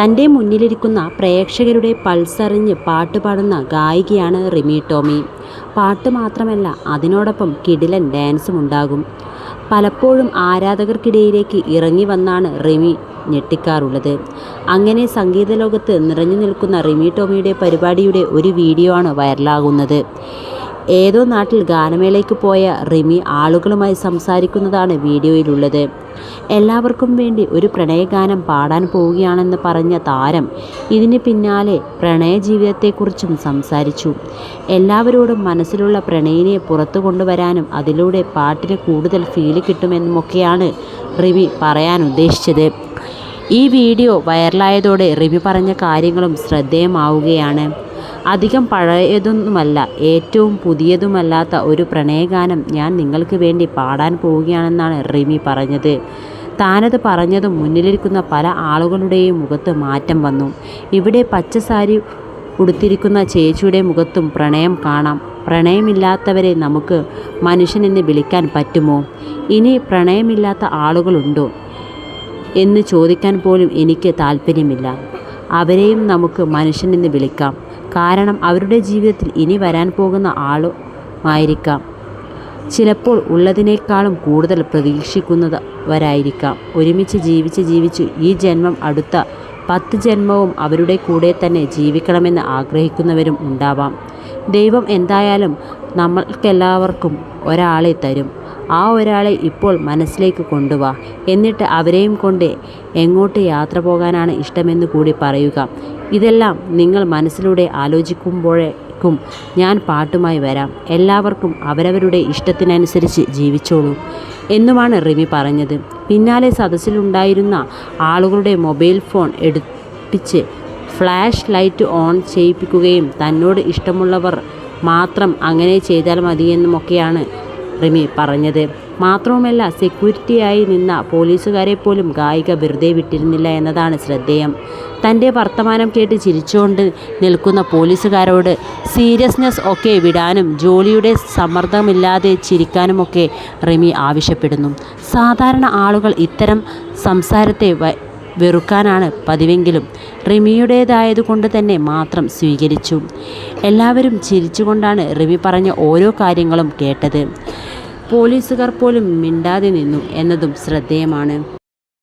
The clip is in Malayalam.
തന്റെ മുന്നിലിരിക്കുന്ന പ്രേക്ഷകരുടെ പൾസറിഞ്ഞ് പാടുന്ന ഗായികയാണ് റിമി ടോമി. പാട്ട് മാത്രമല്ല അതിനോടൊപ്പം കിടിലൻ ഡാൻസും ഉണ്ടാകും. പലപ്പോഴും ആരാധകർക്കിടയിലേക്ക് ഇറങ്ങി വന്നാണ് റിമി ഞെട്ടിക്കാറുള്ളത്. അങ്ങനെ സംഗീത ലോകത്ത് നിറഞ്ഞു നിൽക്കുന്ന റിമി ടോമിയുടെ പരിപാടിയുടെ ഒരു വീഡിയോ ആണ് വൈറലാകുന്നത്. ഏതോ നാട്ടിൽ ഗാനമേളയ്ക്ക് പോയ റിമി ആളുകളുമായി സംസാരിക്കുന്നതാണ് വീഡിയോയിലുള്ളത്. എല്ലാവർക്കും വേണ്ടി ഒരു പ്രണയഗാനം പാടാൻ പോവുകയാണെന്ന് പറഞ്ഞ താരം ഇതിന് പിന്നാലെ പ്രണയ ജീവിതത്തെക്കുറിച്ചും സംസാരിച്ചു. എല്ലാവരോടും മനസ്സിലുള്ള പ്രണയിനെ പുറത്തു കൊണ്ടുവരാനും അതിലൂടെ പാട്ടിന് കൂടുതൽ ഫീൽ കിട്ടുമെന്നുമൊക്കെയാണ് റിമി പറയാൻ ഉദ്ദേശിച്ചത്. ഈ വീഡിയോ വൈറലായതോടെ റിമി പറഞ്ഞ കാര്യങ്ങളും ശ്രദ്ധേയമാവുകയാണ്. അധികം പഴയതൊന്നുമല്ല ഏറ്റവും പുതിയതുമല്ലാത്ത ഒരു പ്രണയഗാനം ഞാൻ നിങ്ങൾക്ക് വേണ്ടി പാടാൻ പോവുകയാണെന്നാണ് റിമി പറഞ്ഞത്. താനത് പറഞ്ഞതും മുന്നിലിരിക്കുന്ന പല ആളുകളുടെയും മുഖത്ത് മാറ്റം വന്നു. ഇവിടെ പച്ച സാരി ഉടുത്തിരിക്കുന്ന ചേച്ചിയുടെ മുഖത്തും പ്രണയം കാണാം. പ്രണയമില്ലാത്തവരെ നമുക്ക് മനുഷ്യനെന്ന് വിളിക്കാൻ പറ്റുമോ? ഇനി പ്രണയമില്ലാത്ത ആളുകളുണ്ടോ എന്ന് ചോദിക്കാൻ പോലും എനിക്ക് താല്പര്യമില്ല അവരെയും നമുക്ക് മനുഷ്യനെന്ന് വിളിക്കാം. കാരണം അവരുടെ ജീവിതത്തിൽ ഇനി വരാൻ പോകുന്ന ആളുമായിരിക്കാം ചിലപ്പോൾ ഉള്ളതിനേക്കാളും കൂടുതൽ പ്രതീക്ഷിക്കുന്നവരായിരിക്കാം. ഒരുമിച്ച് ജീവിച്ച് ജീവിച്ചു ഈ ജന്മം അടുത്ത പത്ത് ജന്മവും അവരുടെ കൂടെ തന്നെ ജീവിക്കണമെന്ന് ആഗ്രഹിക്കുന്നവരും ഉണ്ടാവാം. ദൈവം എന്തായാലും നമ്മൾക്കെല്ലാവർക്കും ഒരാളെ തരും. ആ ഒരാളെ ഇപ്പോൾ മനസ്സിലേക്ക് കൊണ്ടുവാ. എന്നിട്ട് അവരെയും കൊണ്ട് എങ്ങോട്ട് യാത്ര പോകാനാണ് ഇഷ്ടമെന്ന് കൂടി പറയുക. ഇതെല്ലാം നിങ്ങൾ മനസ്സിലൂടെ ആലോചിക്കുമ്പോഴേക്കും ഞാൻ പാട്ടുമായി വരാം. എല്ലാവർക്കും അവരവരുടെ ഇഷ്ടത്തിനനുസരിച്ച് ജീവിച്ചോളൂ എന്നുമാണ് റിമി പറഞ്ഞത്. പിന്നാലെ സദസ്സിലുണ്ടായിരുന്ന ആളുകളുടെ മൊബൈൽ ഫോൺ എടുപ്പിച്ച് ഫ്ലാഷ് ലൈറ്റ് ഓൺ ചെയ്യിപ്പിക്കുകയും തന്നോട് ഇഷ്ടമുള്ളവർ മാത്രം അങ്ങനെ ചെയ്താൽ മതിയെന്നുമൊക്കെയാണ് റിമി പറഞ്ഞത്. മാത്രവുമല്ല സെക്യൂരിറ്റിയായി നിന്ന പോലീസുകാരെ പോലും ഗായിക വെറുതെ വിട്ടിരുന്നില്ല എന്നതാണ് ശ്രദ്ധേയം. തന്റെ വർത്തമാനം കേട്ട് ചിരിച്ചുകൊണ്ട് നിൽക്കുന്ന പോലീസുകാരോട് സീരിയസ്നെസ് ഒക്കെ വിടാനും ജോലിയുടെ സമ്മർദ്ദമില്ലാതെ ചിരിക്കാനുമൊക്കെ റിമി ആവശ്യപ്പെടുന്നു. സാധാരണ ആളുകൾ ഇത്തരം സംസാരത്തെ വെറുക്കാനാണ് പതിവെങ്കിലും റിമിയുടേതായതുകൊണ്ട് തന്നെ മാത്രം സ്വീകരിച്ചു. എല്ലാവരും ചിരിച്ചുകൊണ്ടാണ് റിമി പറഞ്ഞ ഓരോ കാര്യങ്ങളും കേട്ടത്. പോലീസുകാർ പോലും മിണ്ടാതെ നിന്നു എന്നതും ശ്രദ്ധേയമാണ്